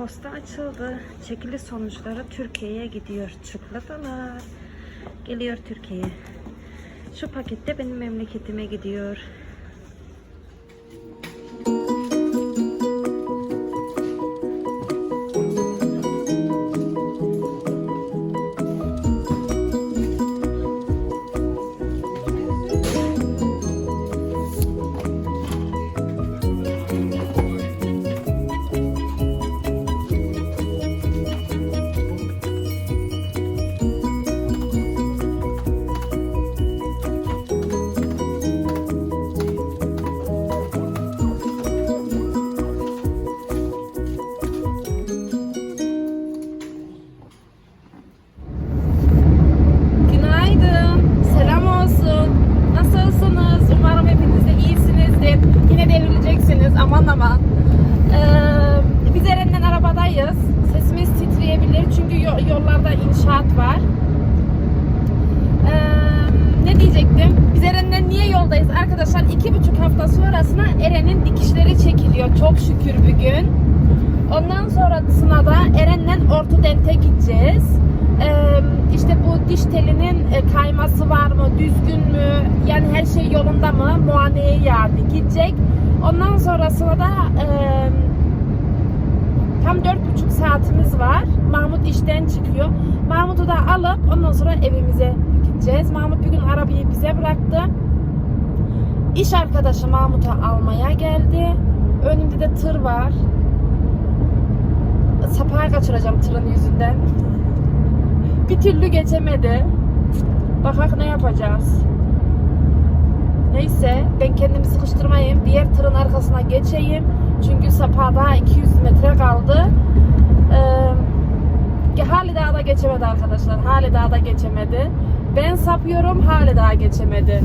posta açıldı. Çekili sonuçları Türkiye'ye gidiyor. Çikolatalar geliyor Türkiye'ye. Şu pakette benim memleketime gidiyor. Bugün. Ondan sonrasına da Eren'le ortodente gideceğiz. Ee, işte bu diş telinin e, kayması var mı, düzgün mü, yani her şey yolunda mı, muayeneye yani gidecek. Ondan sonrasında da e, tam dört buçuk saatimiz var. Mahmut işten çıkıyor. Mahmut'u da alıp ondan sonra evimize gideceğiz. Mahmut bir gün arabayı bize bıraktı. İş arkadaşı Mahmut'u almaya geldi. Önümde de tır var. Sapağı kaçıracağım tırın yüzünden. Bir türlü geçemedi. Bakak ne yapacağız. Neyse ben kendimi sıkıştırmayayım. Diğer tırın arkasına geçeyim. Çünkü sapağı daha 200 metre kaldı. Ee, hali daha da geçemedi arkadaşlar. Hali daha da geçemedi. Ben sapıyorum hali daha geçemedi.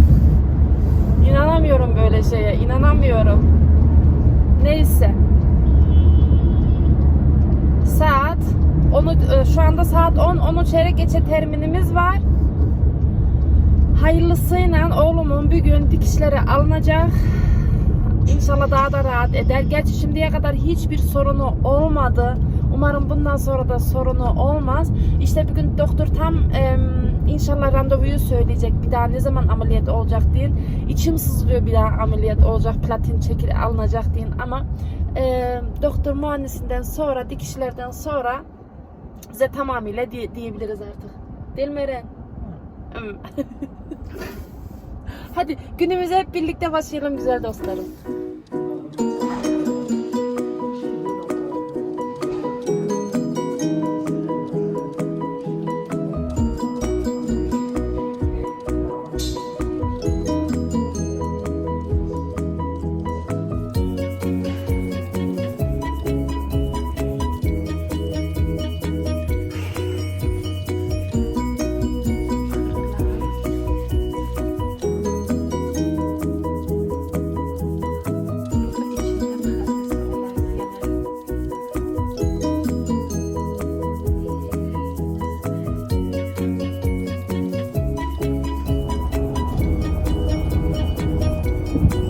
İnanamıyorum böyle şeye. inanamıyorum. Neyse. Saat onu e, şu anda saat 10 10'u çeyrek geçe terminimiz var. Hayırlısıyla oğlumun bir gün dikişleri alınacak. İnşallah daha da rahat eder. Gerçi şimdiye kadar hiçbir sorunu olmadı. Umarım bundan sonra da sorunu olmaz. İşte bugün doktor tam em, inşallah randevuyu söyleyecek. Bir daha ne zaman ameliyat olacak diye. İçim sızlıyor bir daha ameliyat olacak. Platin çekil alınacak diye. Ama e, doktor muayenesinden sonra dikişlerden sonra size tamamıyla di- diyebiliriz artık. Değil mi Eren? Hadi günümüze hep birlikte başlayalım güzel dostlarım. Bir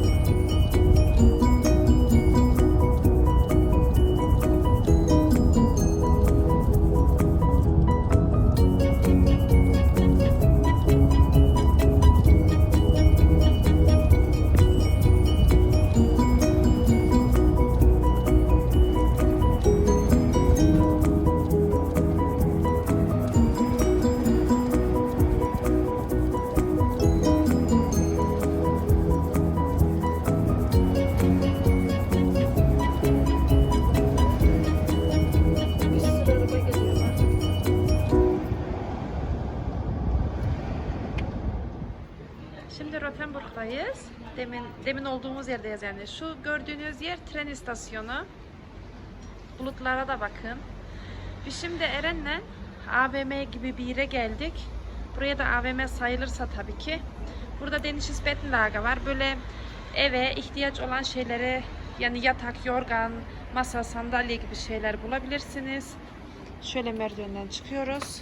olduğumuz yerdeyiz yani. Şu gördüğünüz yer tren istasyonu. Bulutlara da bakın. Biz şimdi Eren'le AVM gibi bir yere geldik. Buraya da AVM sayılırsa tabii ki. Burada Danish Bettenlager var. Böyle eve ihtiyaç olan şeyleri yani yatak, yorgan, masa, sandalye gibi şeyler bulabilirsiniz. Şöyle merdivenden çıkıyoruz.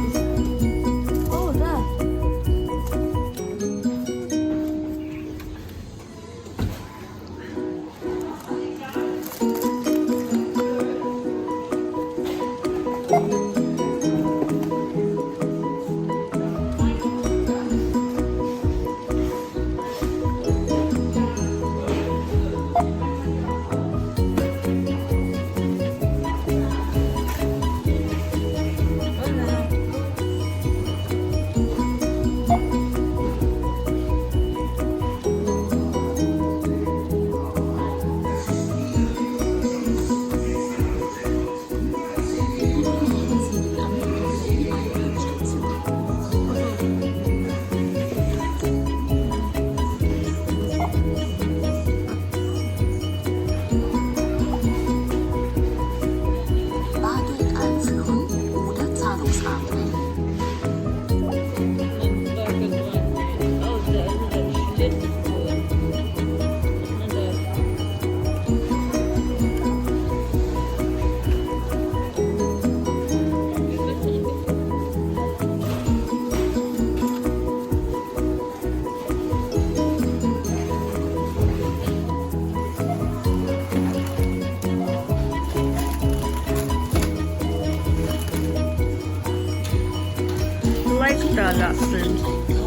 大大声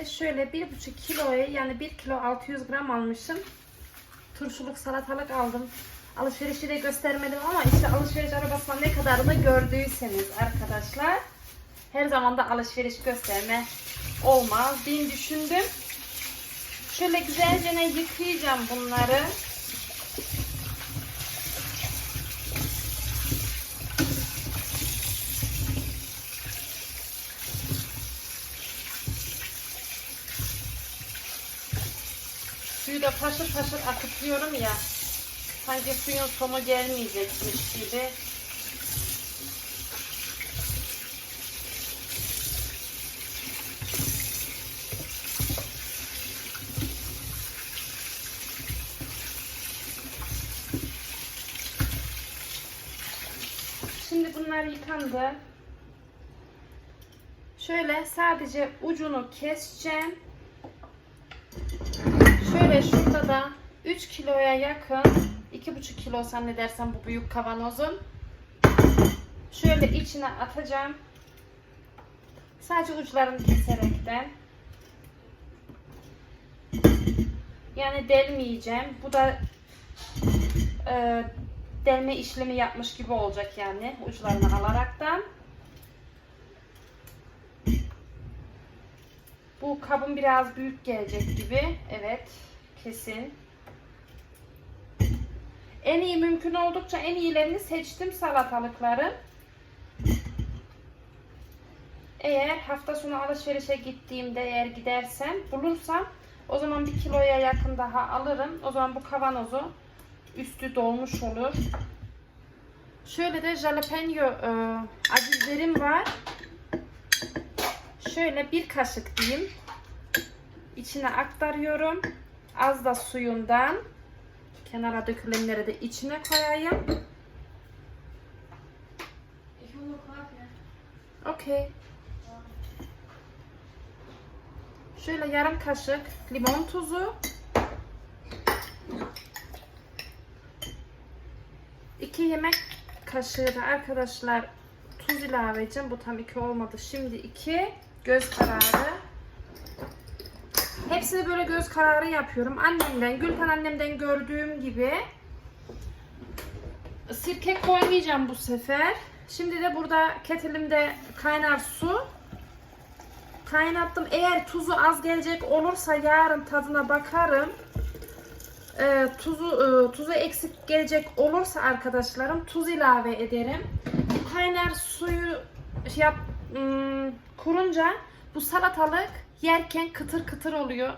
Alışverişte şöyle bir buçuk kiloya yani 1 kilo 600 gram almışım. Turşuluk salatalık aldım. Alışverişi de göstermedim ama işte alışveriş arabasına ne kadarını gördüyseniz arkadaşlar. Her zaman da alışveriş gösterme olmaz diye düşündüm. Şöyle güzelce yıkayacağım bunları. Suyu da taşır taşır akıtıyorum ya. Sanki suyun sonu gelmeyecekmiş gibi. Şimdi bunlar yıkandı. Şöyle sadece ucunu keseceğim. Şöyle şurada da 3 kiloya yakın 2,5 kilo zannedersem bu büyük kavanozun. Şöyle içine atacağım. Sadece uçlarını keserekten. Yani delmeyeceğim. Bu da e, delme işlemi yapmış gibi olacak yani uçlarını alaraktan. Bu kabın biraz büyük gelecek gibi. Evet. Kesin. En iyi mümkün oldukça en iyilerini seçtim salatalıkları. Eğer hafta sonu alışverişe gittiğimde eğer gidersem bulursam o zaman bir kiloya yakın daha alırım. O zaman bu kavanozu üstü dolmuş olur. Şöyle de jalapeno e, acı biberim var. Şöyle bir kaşık diyeyim. İçine aktarıyorum. Az da suyundan. Kenara dökülenleri de içine koyayım. Okey. Şöyle yarım kaşık limon tuzu. İki yemek kaşığı da arkadaşlar tuz ilave edeceğim. Bu tam iki olmadı. Şimdi iki göz kararı. Hepsini böyle göz kararı yapıyorum. Annemden, Gülten annemden gördüğüm gibi. Sirke koymayacağım bu sefer. Şimdi de burada ketilimde kaynar su. Kaynattım. Eğer tuzu az gelecek olursa yarın tadına bakarım. Ee, tuzu e, tuzu eksik gelecek olursa arkadaşlarım tuz ilave ederim. Kaynar suyu şey yap ım, kurunca bu salatalık yerken kıtır kıtır oluyor.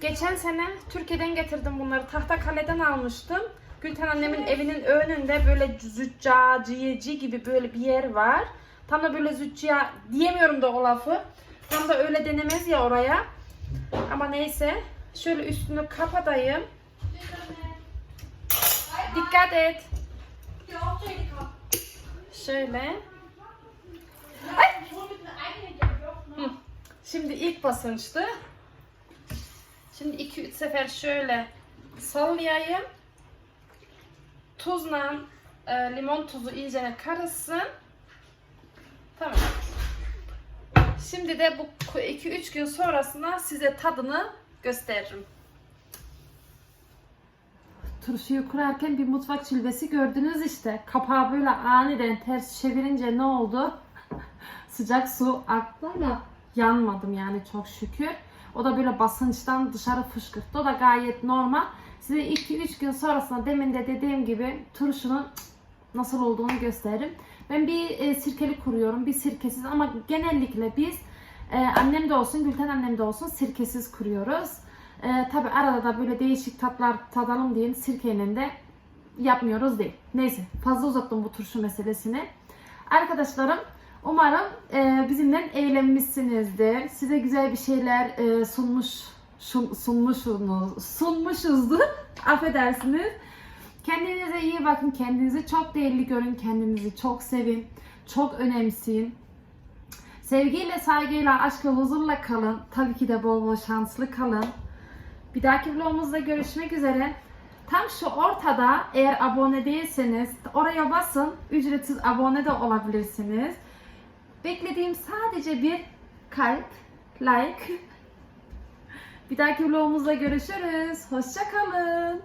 Geçen sene Türkiye'den getirdim bunları. Tahtakale'den almıştım. Gülten annemin evinin önünde böyle züccaciyeci gibi böyle bir yer var. Tam da böyle zücca diyemiyorum da o lafı. Tam da öyle denemez ya oraya. Ama neyse. Şöyle üstünü kapatayım. Dikkat et. Şöyle. Şimdi ilk basınçtı. Şimdi 2-3 sefer şöyle sallayayım. Tuzla e, limon tuzu iyice karışsın. Tamam. Şimdi de bu 2-3 gün sonrasında size tadını gösteririm. Turşuyu kurarken bir mutfak çilvesi gördünüz işte. Kapağı böyle aniden ters çevirince ne oldu? Sıcak su aktı ama yanmadım yani çok şükür. O da böyle basınçtan dışarı fışkırttı. O da gayet normal. Size 2-3 gün sonrasında demin de dediğim gibi turşunun nasıl olduğunu gösteririm. Ben bir e, sirkeli kuruyorum, bir sirkesiz ama genellikle biz e, annem de olsun, Gülten annem de olsun sirkesiz kuruyoruz. E, Tabi arada da böyle değişik tatlar tadalım diye sirkeyle de yapmıyoruz değil. Neyse fazla uzattım bu turşu meselesini. Arkadaşlarım umarım e, bizimle eğlenmişsinizdir. Size güzel bir şeyler e, sunmuş şun- sunmuşsunuz, sunmuşuzdur. Affedersiniz. Kendinize iyi bakın. Kendinizi çok değerli görün. Kendinizi çok sevin. Çok önemseyin. Sevgiyle, saygıyla, aşkla, huzurla kalın. Tabii ki de bol bol şanslı kalın. Bir dahaki vlogumuzda görüşmek üzere. Tam şu ortada eğer abone değilseniz oraya basın. Ücretsiz abone de olabilirsiniz. Beklediğim sadece bir kalp, like. Bir dahaki vlogumuzda görüşürüz. Hoşçakalın.